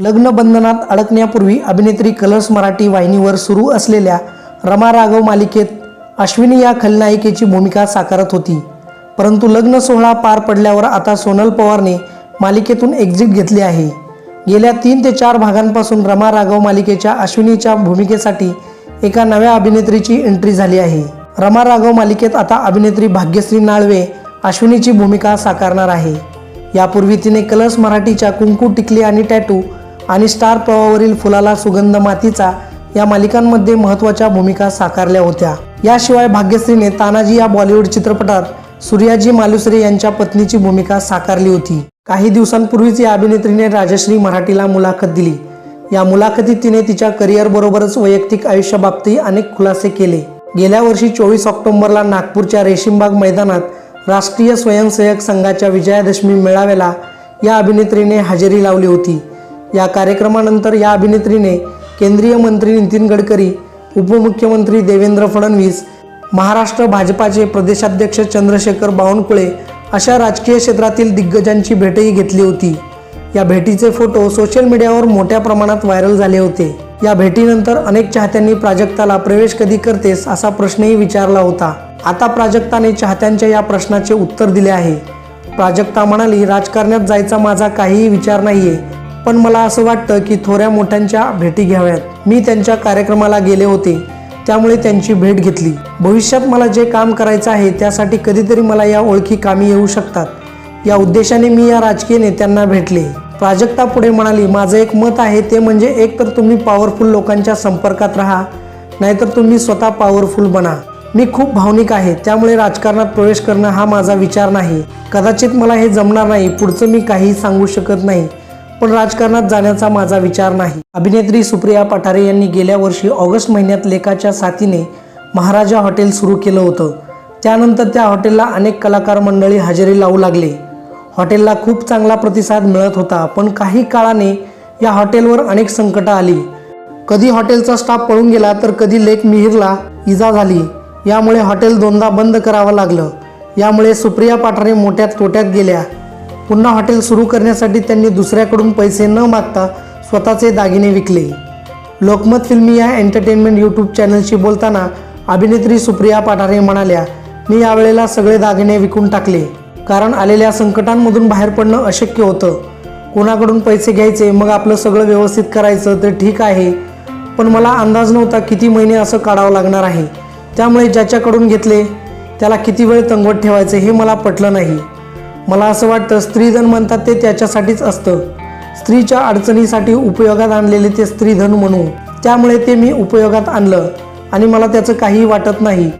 लग्नबंधनात अडकण्यापूर्वी अभिनेत्री कलर्स मराठी वाहिनीवर सुरू असलेल्या रमा राघव मालिकेत अश्विनी या खलनायिकेची भूमिका साकारत होती. परंतु लग्न सोहळा पार पडल्यावर आता सोनल पवारने मालिकेतून एक्झिट घेतली आहे. गेल्या तीन ते चार भागांपासून रमा राघव मालिकेच्या अश्विनीच्या भूमिकेसाठी एका नव्या अभिनेत्रीची एंट्री झाली आहे. रमा राघव मालिकेत आता अभिनेत्री भाग्यश्री नाळवे अश्विनीची भूमिका साकारणार आहे. यापूर्वी तिने कलर्स मराठीच्या कुंकू टिकली आणि टॅटू आणि स्टार प्रवावरील फुलाला सुगंध मातीचा या मालिकांमध्ये महत्त्वाच्या भूमिका साकारल्या होत्या. याशिवाय भाग्यश्रीने तानाजी या बॉलिवूड चित्रपटात सूर्याजी मालुसरे यांच्या पत्नीची भूमिका साकारली होती. काही दिवसांपूर्वीच या अभिनेत्रीने राजश्री मराठीला मुलाखत दिली. या मुलाखतीत तिने तिच्या करिअरबरोबरच वैयक्तिक आयुष्याबाबतही अनेक खुलासे केले. गेल्या वर्षी चोवीस ऑक्टोबरला नागपूरच्या रेशीमबाग मैदानात राष्ट्रीय स्वयंसेवक संघाच्या विजयादशमी मेळाव्याला या अभिनेत्रीने हजेरी लावली होती. या कार्यक्रमानंतर या अभिनेत्रीने केंद्रीय मंत्री नितीन गडकरी उपमुख्यमंत्री देवेंद्र फडणवीस महाराष्ट्र भाजपाचे प्रदेशाध्यक्ष चंद्रशेखर बावनकुळे अशा राजकीय क्षेत्रातील दिग्गजांची भेटही घेतली होती. या भेटीचे फोटो सोशल मीडियावर मोठ्या प्रमाणात व्हायरल झाले होते. या भेटीनंतर अनेक चाहत्यांनी प्राजक्ताला प्रवेश कधी करतेस असा प्रश्नही विचारला होता. आता प्राजक्ताने चाहत्यांच्या या प्रश्नाचे उत्तर दिले आहे. प्राजक्ता म्हणाली राजकारणात जायचा माझा काहीही विचार नाहीये. पण मला असं वाटतं की थोड्या मोठ्यांच्या भेटी घ्याव्यात. मी त्यांच्या कार्यक्रमाला गेले होते. त्यामुळे त्यांची भेट घेतली. भविष्यात मला जे काम करायचं आहे त्यासाठी कधीतरी मला या ओळखी कामी येऊ शकतात. या उद्देशाने मी या राजकीय नेत्यांना भेटले. प्राजक्ता पुढे म्हणाली माझं एक मत आहे ते म्हणजे एक तर तुम्ही पॉवरफुल लोकांच्या संपर्कात राहा नाहीतर तुम्ही स्वतः पॉवरफुल बना. मी खूप भावनिक आहे त्यामुळे राजकारणात प्रवेश करणं हा माझा विचार नाही. कदाचित मला हे जमणार नाही पुढचं मी काही सांगू शकत नाही. पण राजकारणात जाण्याचा माझा विचार नाही. अभिनेत्री सुप्रिया पठारे यांनी गेल्या वर्षी ऑगस्ट महिन्यात लेखाच्या साथीने महाराजा हॉटेल सुरू केलं होतं. त्यानंतर त्या हॉटेलला अनेक कलाकार मंडळी हजेरी लावू लागले. हॉटेलला खूप चांगला प्रतिसाद मिळत होता पण काही काळाने या हॉटेलवर अनेक संकटं आली. कधी हॉटेलचा स्टाफ पळून गेला तर कधी लेक मिहिरला इजा झाली. यामुळे हॉटेल दोनदा बंद करावं लागलं. यामुळे सुप्रिया पाठारे मोठ्या तोट्यात गेल्या. पुन्हा हॉटेल सुरू करण्यासाठी त्यांनी दुसऱ्याकडून पैसे न मागता स्वतःचे दागिने विकले. लोकमत फिल्मी या एंटरटेनमेंट यूट्यूब चॅनलशी बोलताना अभिनेत्री सुप्रिया पाठारे म्हणाल्या मी यावेळेला सगळे दागिने विकून टाकले कारण आलेल्या संकटांमधून बाहेर पडणं अशक्य होतं. कोणाकडून पैसे घ्यायचे मग आपलं सगळं व्यवस्थित करायचं तर ठीक आहे पण मला अंदाज नव्हता किती महिने असं काढावं लागणार आहे. त्यामुळे ज्याच्याकडून घेतले त्याला किती वेळ तंगवत ठेवायचं हे मला पटलं नाही. मला असं वाटतं स्त्रीधन म्हणतात ते त्याच्यासाठीच असतं. स्त्रीच्या अडचणीसाठी उपयोगात आणलेले ते स्त्रीधन म्हणू त्यामुळे ते मी उपयोगात आणलं आणि मला त्याचं काहीही वाटत नाही.